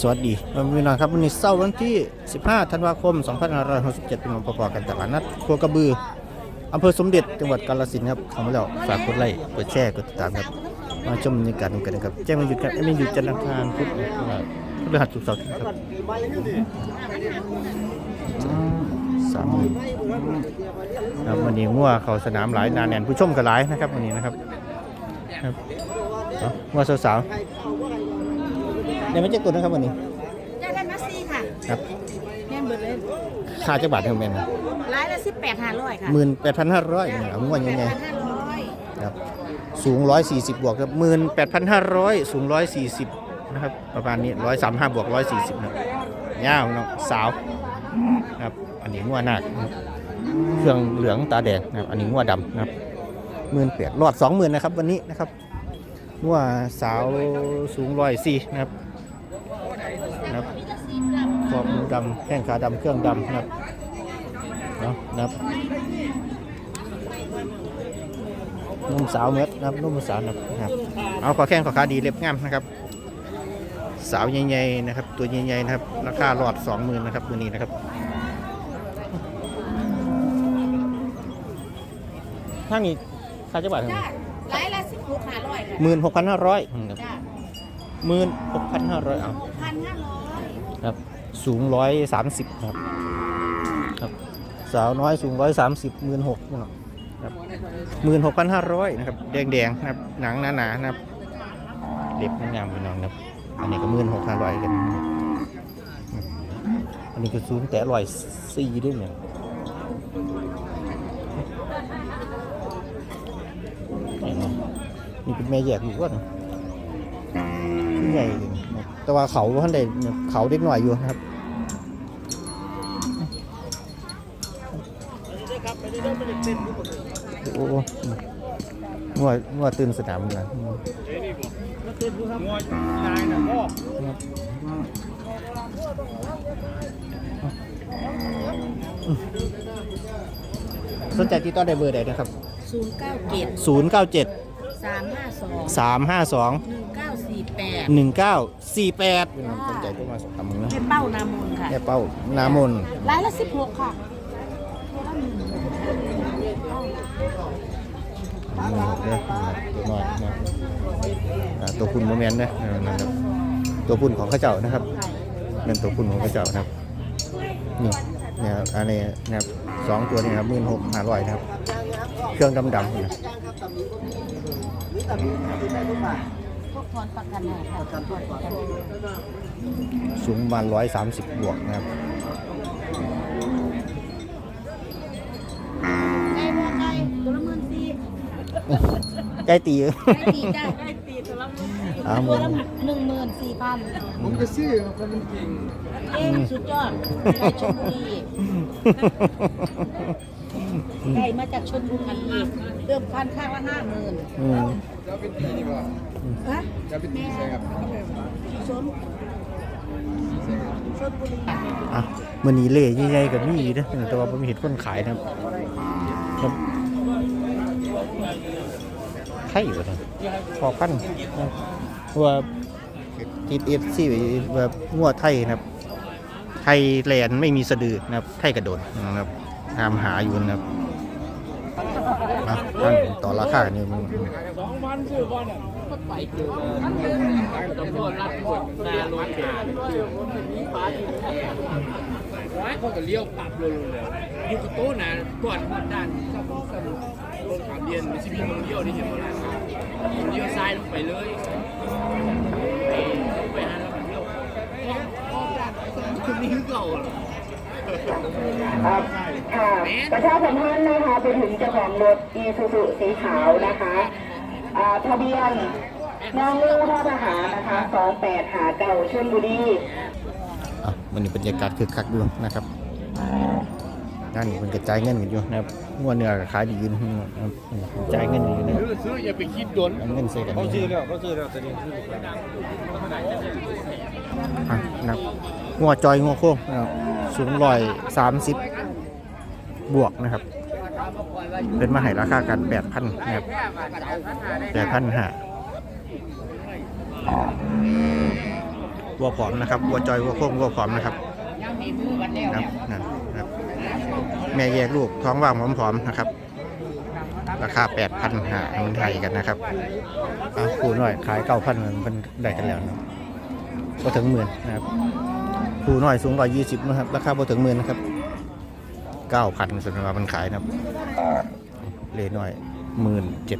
สวัสดีพี่น้องครับวันนี้เสาร์วันที่ 15 ธันวาคม 2567เป็นวันประกอบกันตลาดนัดครัวกระบืออำเภอสมเด็จจังหวัดกาฬสินธุ์ครับเข้ามาแล้วฝากกดไลค์กดแชร์กดติดตามครับมาชมบรรยากาศกันนะครับแจ้งวันหยุดครับไม่หยุดจันทร์อังคารพุธพฤหัสศุกร์เสาร์ครับสามครับวันนี้งัวเขาสนามหลายนาแน่นผู้ชมก็หลายนะครับวันนี้นะครับครับงัวสาวๆ เดี๋ยวไม่เจ๊กตัวนะครับวันนี้ได้ได้มาซี่ค่ะครับแม่นเบิดเลยค่าจักบาทเท่าแม่นร้ายละสิบแปดห้าร้อยค่ะหมื่นแปดพันห้าร้อยเอางวดยังไงห้าร้อยครับสูงร้อยสี่สิบบวกครับหมื่นแปดพันห้าร้อยสูงร้อยสี่สิบนะครับประมาณนี้ร้อยสามห้าบวกร้อยสี่สิบนะยาวเนาะสาวนะครับอันนี้งัวนาคนะครับเครื่องเหลืองตาแดงนะครับอันนี้งัวดำนะครับหมื่นแปดรอดสองหมื่นนะครับวันนี้นะครับงัวสาวสูงร้อยสี่นะครับนะครับ ขอบหมูดำแข้งขาดำเครื่องดำนะครับเนาะนะครับนุ่มสาวเม็ดนะครับนุ่มสาวนะครับเอาขอแข้งขอขาดีเล็บงามนะครับ สาวใหญ่ๆนะครับ ตัวใหญ่ๆนะครับ ราคาหลอดสองหมื่นนะครับมือนี้นะครับถ้ามีค่าจังหวัดจ้าร้ายละสิบหกห้าร้อยค่ะหมื่นหกพันห้าร้อยจ้าหมื่นหกพันห้าร้อยเอาพันห้าร้อยครับ สูงร้อยสามสิบครับครับสาวน้อยสูงร้อยสามสิบหมื่นหกนะครับหมื่นหกพันห้าร้อยนะครับแดงแดงๆนะครับหนังหนาหนาๆนะครับเล็บงามๆพี่น้องนะครับอันนี้ก็หมื่นหกพันร้อยกันนะครับอันนี้ก็สูงแต่ร้อยสี่ด้วยเนี่ยนี่นะนี่เป็นแม่แยกลูกว่านะใหญ่เลยนะครับแต่ว่าเขาท่านใดเขาเด็กหน่อยอยู่นะครับ โอ้โห งัวงัวตื่นสนามนะสนใจที่ต้อได้เบอร์ใดนะครับ ศูนย์เก้าเจ็ด097 สามห้าสอง352 หนึ่งเก้าสี่แปด1948พี่น้องสนใจก็มาสอบถามมึงนะเป็นเป้านามนค่ะ แม่เป้า นามนร้ายละสิบหกค่ะนี่ครับ เด้อตัวน้อยนะตัวพุ่นโมเมนต์นะนะครับตัวพุ่นของข้าเจ้านะครับเป็นตัวพุ่นของข้าเจ้านะครับนี่นะครับอันนี้นะครับสองตัวนี้ครับมื่นหกห้าร้อยนะครับ เครื่องดำๆนะพวกทอนะสูงประมาณร้อยสามสิบบวกนะครับ ใกล้ตีไก่ตีจ้าไก่ตีตัวละหมื่นสี่อ้าวตัวละหนึ่งหมื่นสี่พันผมจะซื้อมันเป็นจริงเอ้สุดยอดไก่ชลบุรีไก่มาจากชลบุรีเติมพันข้างละห้าหมื่นอืมจะเป็นตีดีกว่าฮะจะเป็นตีใช่ครับชนชลบุรีอะมันนี้เล่ใหญ่ๆกับนี่นะแต่ว่าผมเห็นคนขายนะครับ ครับไข่บ่ทันพอพันว่าทิดเอฟซีแบบงัวไทยนะครับ ไทยแลนด์ไม่มีสะดือนะครับ ไทยกระโดดนะครับตามหาอยู่นะครับอะตั้งต่อราคากันอยู่มึงสองวันซื้อบอลอะไปเจอตำรวจรัดตรวจนาลงขาร้าย เขาก็เลี้ยวปรับลยเลยอยู่กับโต๊ะนะก่อนหัวด้านเฉพาะกันรถขามเรียนไม่ใช่มีมึงเลี้ยวที่เห็นว่าเลี้ยวซ้ายลงไปเลยไปหาแล้วมันเลี้ยวออกด้านคนนี้คือเก่าครับค่ะประชาสัมพันธ์นะคะไปถึงเจ้าของรถอีซูซูสีขาวนะคะอ่าทะเบียนนองงูททหารนะคะ 28หาเก่าชลบุรี อะมันนี้บรรยากาศคึกคักอยู่นะครับด้านนี้มันกระจายเงินกันอยู่นะครับงัวเนื้อก็ขายดีอยู่นะครับกระจายเงินอยู่นะครับซื้ออย่าไปคิดโดนเอาเงินใส่กันเขาซื้อนี่แล้วเขาซื้อแล้วแต่นี่อะนะครับงัวจอยงัวโค้งนะครับสูงร้อยสามสิบบวกนะครับ เป็นมาให้ราคากันแปดพันนะครับแปดพันห้า วัวผอมนะครับวัวจอยวัวโค้งวัวผอมนะครับนแล้วครับนั่นนะครับแม่แยกลูกท้องว่างผอมๆนะครับ ราคา8 0 0 0หาเงินไทยกันนะครับอะคู่น้อยขาย9,000เงินมันได้กันแล้วนะก็ถึงหมื่นนะครับคู่น้อยสูง120นะครับ ราคาพอถึงหมื่นนะครับ9,000สำหรับมันขายนะครับเลน้อย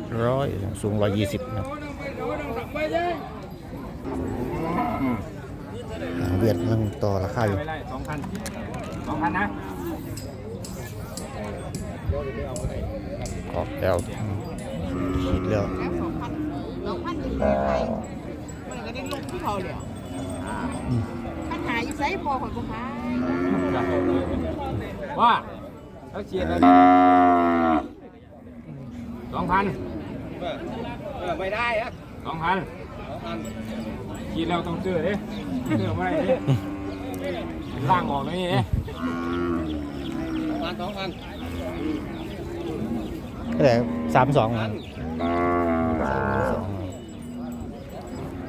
1,700สูง120นะครับ อ่าเวียดมันต่อราคาอยู่ไม่ได้สองพันสองพันนะออกแล้วอืมขีดแล้วเราพันหนึ่งเลยไปมันก็ได้ลงที่เขาเลยปัญหาอยู่ไซพอของกูพายว่าแล้วเชียร์เลยสองพันไม่ได้อะ สองพันกินแล้วต้องซื้อดิซื้อไม่ได้ดิล่างออกเลยนี่พันสองพันแต่สามสอง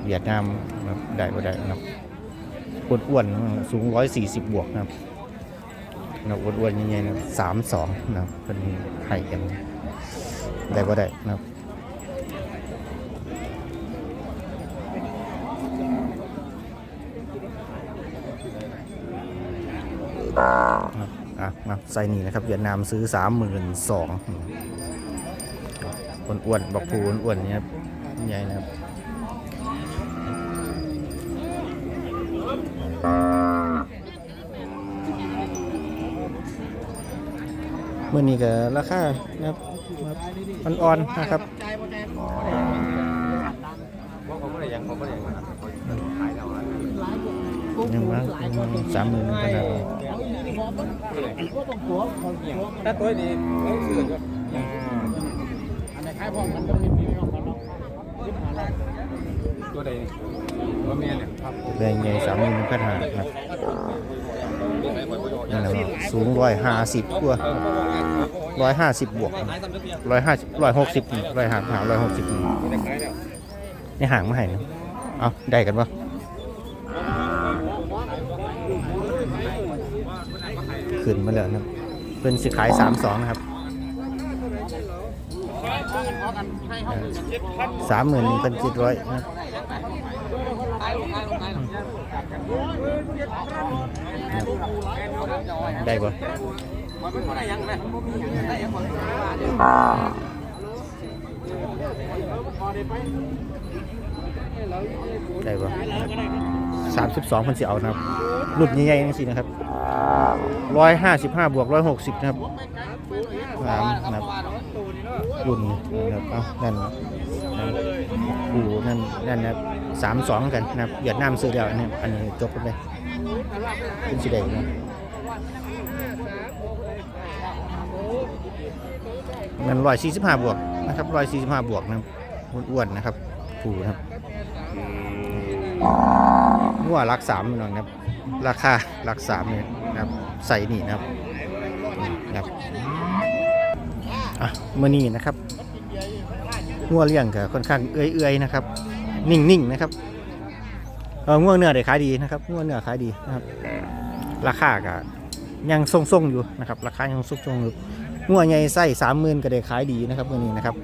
เวียดนามนะครับได้ก็ได้นะครับอ้วนๆสูงร้อยสี่สิบบวกนะครับนะอ้วนๆยังไงนะสามสองนะครับเป็นให้กันได้ก็ได้นะครับครับ อะนะไซนี้นะครับเวียดนามซื้อสามหมื่นสองอ้วนๆบอกผูอ้วนๆเนี่ยครับใหญ่นะครับเมื่อนี้ก็ราคานะครับมันอ่อนๆนะครับยังว่าสามหมื่นขนาดนี้ ถ้าตัวดีต้องซื้อก็อันไหนขายพร้อมกันก็มีมีของกันเนาะตัวใดตัวเมียเนี่ยครับแรงใหญ่สามหมื่นขนาดครับนั่นแหละสูงร้อยห้าสิบกว่าร้อยห้าสิบบวกร้อยห้าร้อยหกสิบร้อยห้าหาร้อยหกสิบนี่ห่างมาให้นะเอาได้กันปะ ขึ้นมาแล้วนะเป็นสิขายสามสองนะครับสามหมื่นเป็นเจ็ดร้อยนะได้ปะได้ปะสามสิบสองพันสิเอานะครับรุ่นใหญ่ๆนี่สินะครับ ร้อยห้าสิบห้าบวกร้อยหกสิบนะครับสามนะครับรุ่นนะครับเอานั่นผูนั่นนั่นนะครับสามสองกันนะครับเวียดนามซื้อเดียวอันนี้อันนี้จบกันเลยเป็นสีแดงนะมันร้อยสี่สิบห้าบวกนะครับร้อยสี่สิบห้าบวกนะครับอ้วนๆนะครับผูนะครับ งัวรักสามนอยนะครับ ราคารักสามเนี่ยนะครับ ใส่นี่นะครับนี่นะครับอะมื่อนี้นะครับงัวเลี้ยงก็ค่อนข้างเอื้อยๆนะครับ นิ่งๆนะครับเอองัวเนื้อได้ขายดีนะครับงัวเนื้อขายดีนะครับ ราคาก็ยังทรงๆอยู่นะครับ ราคายังทรงๆอยู่งัวใหญ่ใส่สามหมื่นก็ได้ขายดีนะครับมื่อนี้นะครับ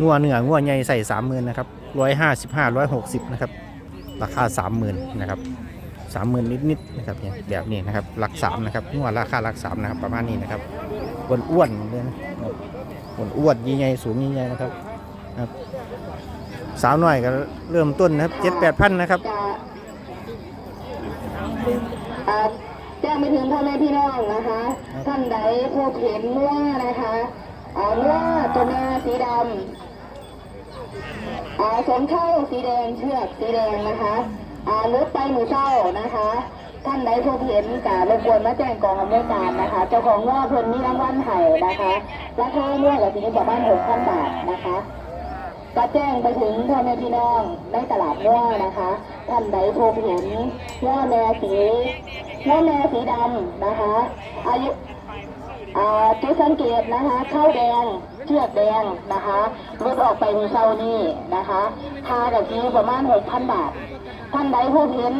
งัวเนื้องัวใหญ่ใส่สามหมื่นนะครับร้อยห้าสิบห้าร้อยหกสิบนะครับ ราคาสามหมื่นนะครับสามหมื่นนิดๆนะครับเนี่ยแบบนี้นะครับหลักสามนะครับงัวราคาหลักสามนะครับประมาณนี้นะครับอ้วนอ้วนๆเลยนะครับอ้วนอ้วนๆใหญ่ๆสูงใหญ่ๆนะครับครับสาวหน่อยก็เริ่มต้นนะครับเจ็ดแปดพันนะครับจะอ่าแจ้งไปถึงพ่อแม่พี่น้องนะคะ ท่านใดพบเห็นมั่วนะคะอ่ามั่วตัวแม่สีดำ อ่าสมเข้าสีแดงเชือกสีแดงนะคะอ่าลดไปหมูเศร้านะคะ ท่านใดพบเห็นการบกวนมาแจ้งกองอำนวยการนะคะ เจ้าของว่าเพิ่นมีรางวัลไห่นะคะราคามั่วกับสีนี้ประมาณหกพันบาทนะคะก็แจ้งไปถึงพ่อแม่พี่น้องในตลาดม่วนะคะ ท่านใดพบเห็นว่าแม่สีว่าแม่สีดำนะคะ อายุ อ่าจุดสังเกตนะคะเข้าแดงเชือกแดงนะคะลดออกไปมือเช้านี้นะคะค่ากับที่ประมาณหกพันบาทท่านใดพบเห็น